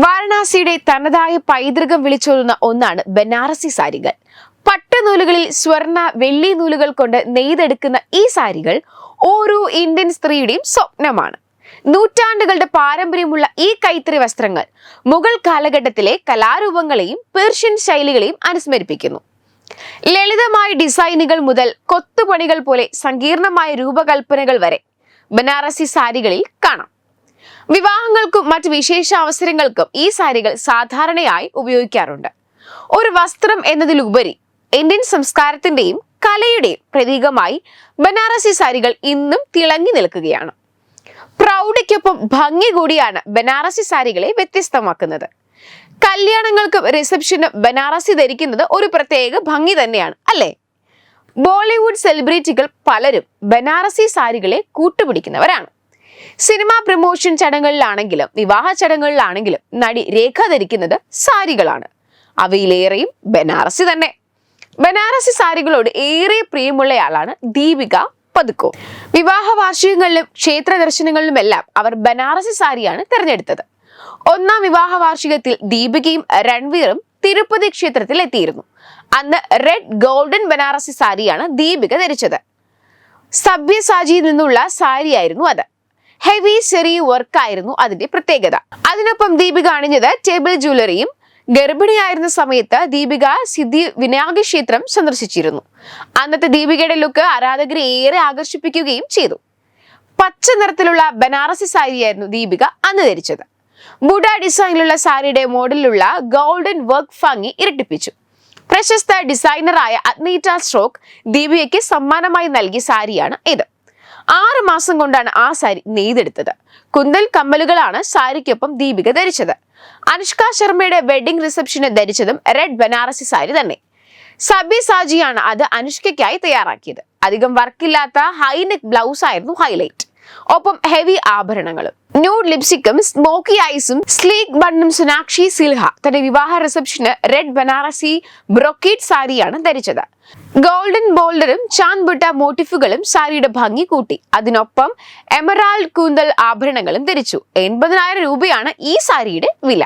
വാരണാസിയുടെ തനതായ പൈതൃകം വിളിച്ചോതുന്ന ഒന്നാണ് ബനാറസി സാരികൾ. പട്ടുനൂലുകളിൽ സ്വർണ വെള്ളി നൂലുകൾ കൊണ്ട് നെയ്തെടുക്കുന്ന ഈ സാരികൾ ഓരോ ഇന്ത്യൻ സ്ത്രീയുടെയും സ്വപ്നമാണ്. നൂറ്റാണ്ടുകളുടെ പാരമ്പര്യമുള്ള ഈ കൈത്തറി വസ്ത്രങ്ങൾ മുഗൾ കാലഘട്ടത്തിലെ കലാരൂപങ്ങളെയും പേർഷ്യൻ ശൈലികളെയും അനുസ്മരിപ്പിക്കുന്നു. ലളിതമായ ഡിസൈനുകൾ മുതൽ കൊത്തുപണികൾ പോലെ സങ്കീർണമായ രൂപകൽപ്പനകൾ വരെ ബനാറസി സാരികളിൽ കാണാം. വിവാഹങ്ങൾക്കും മറ്റ് വിശേഷ അവസരങ്ങൾക്കും ഈ സാരികൾ സാധാരണയായി ഉപയോഗിക്കാറുണ്ട്. ഒരു വസ്ത്രം എന്നതിലുപരി ഇന്ത്യൻ സംസ്കാരത്തിന്റെയും കലയുടെയും പ്രതീകമായി ബനാറസി സാരികൾ ഇന്നും തിളങ്ങി നിൽക്കുകയാണ്. പ്രൗഢിക്കൊപ്പം ഭംഗി കൂടിയാണ് ബനാറസി സാരികളെ വ്യത്യസ്തമാക്കുന്നത്. കല്യാണങ്ങൾക്കും റിസപ്ഷനും ബനാറസി ധരിക്കുന്നത് ഒരു പ്രത്യേക ഭംഗി തന്നെയാണ് അല്ലേ? ബോളിവുഡ് സെലിബ്രിറ്റികൾ പലരും ബനാറസി സാരികളെ കൂട്ടുപിടിക്കുന്നവരാണ്. സിനിമാ പ്രമോഷൻ ചടങ്ങുകളിലാണെങ്കിലും വിവാഹ ചടങ്ങുകളിലാണെങ്കിലും നടി രേഖ ധരിക്കുന്നത് സാരികളാണ്. അവയിലേറെയും ബനാറസി തന്നെ. ബനാറസി സാരികളോട് ഏറെ പ്രിയമുള്ളയാളാണ് ദീപിക പതുക്കോ. വിവാഹ വാർഷികങ്ങളിലും ക്ഷേത്ര ദർശനങ്ങളിലുമെല്ലാം അവർ ബനാറസി സാരിയാണ് തിരഞ്ഞെടുത്തത്. ഒന്നാം വിവാഹ വാർഷികത്തിൽ ദീപികയും രൺവീറും തിരുപ്പതി ക്ഷേത്രത്തിൽ എത്തിയിരുന്നു. അന്ന് റെഡ് ഗോൾഡൻ ബനാറസി സാരിയാണ് ദീപിക ധരിച്ചത്. സഭ്യസാജിയിൽ നിന്നുള്ള സാരിയായിരുന്നു അത്. ഹെവി ചെറിയ വർക്ക് ആയിരുന്നു അതിന്റെ പ്രത്യേകത. അതിനൊപ്പം ദീപിക അണിഞ്ഞത് ടേബിൾ ജ്വല്ലറിയും ഗർഭിണിയായിരുന്ന സമയത്ത് ദീപിക സിദ്ധി വിനായക ക്ഷേത്രം സന്ദർശിച്ചിരുന്നു. അന്നത്തെ ദീപികയുടെ ലുക്ക് ആരാധകരെ ഏറെ ആകർഷിപ്പിക്കുകയും ചെയ്തു. പച്ച നിറത്തിലുള്ള ബനാറസി സാരിയായിരുന്നു ദീപിക അന്ന് ധരിച്ചത്. ബുഡ ഡിസൈനിലുള്ള സാരിയുടെ മോഡലിലുള്ള ഗോൾഡൻ വർക്ക് ഭംഗി ഇരട്ടിപ്പിച്ചു. പ്രശസ്ത ഡിസൈനറായ അഗ്നീറ്റ സ്ട്രോക്ക് ദീപികയ്ക്ക് സമ്മാനമായി നൽകിയ സാരിയാണ് ഇത്. ആറ് മാസം കൊണ്ടാണ് ആ സാരി നെയ്തെടുത്തത്. കുന്തൽ കമ്മലുകളാണ് സാരിക്കൊപ്പം ദീപിക ധരിച്ചത്. അനുഷ്ക ശർമ്മയുടെ വെഡിംഗ് റിസപ്ഷന് ധരിച്ചതും റെഡ് ബനാറസി സാരി തന്നെ. സബി സാജിയാണ് അത് അനുഷ്കയ്ക്കായി തയ്യാറാക്കിയത്. അധികം വർക്കില്ലാത്ത ഹൈനെക്ക് ബ്ലൗസ് ആയിരുന്നു ഹൈലൈറ്റ് ഒപ്പം ഹെവി ആഭരണങ്ങളും. ന്യൂഡ് ലിപ്സ്റ്റിക്കും സ്മോക്കി ഐസും സ്ലീക്ക് ബണ്ണും സുനാക്ഷി സിൽഹ തന്റെ വിവാഹ റിസപ്ഷന് റെഡ് ബനാറസി ബ്രൊക്കേറ്റ് സാരിയാണ് ധരിച്ചത്. ഗോൾഡൻ ബോൾഡറും ചാൻബുട്ട ബുട്ട മോട്ടിഫുകളും സാരിയുടെ ഭംഗി കൂട്ടി. അതിനൊപ്പം എമറാൾഡ് കൂന്തൽ ആഭരണങ്ങളും ധരിച്ചു. എൺപതിനായിരം രൂപയാണ് ഈ സാരിയുടെ വില.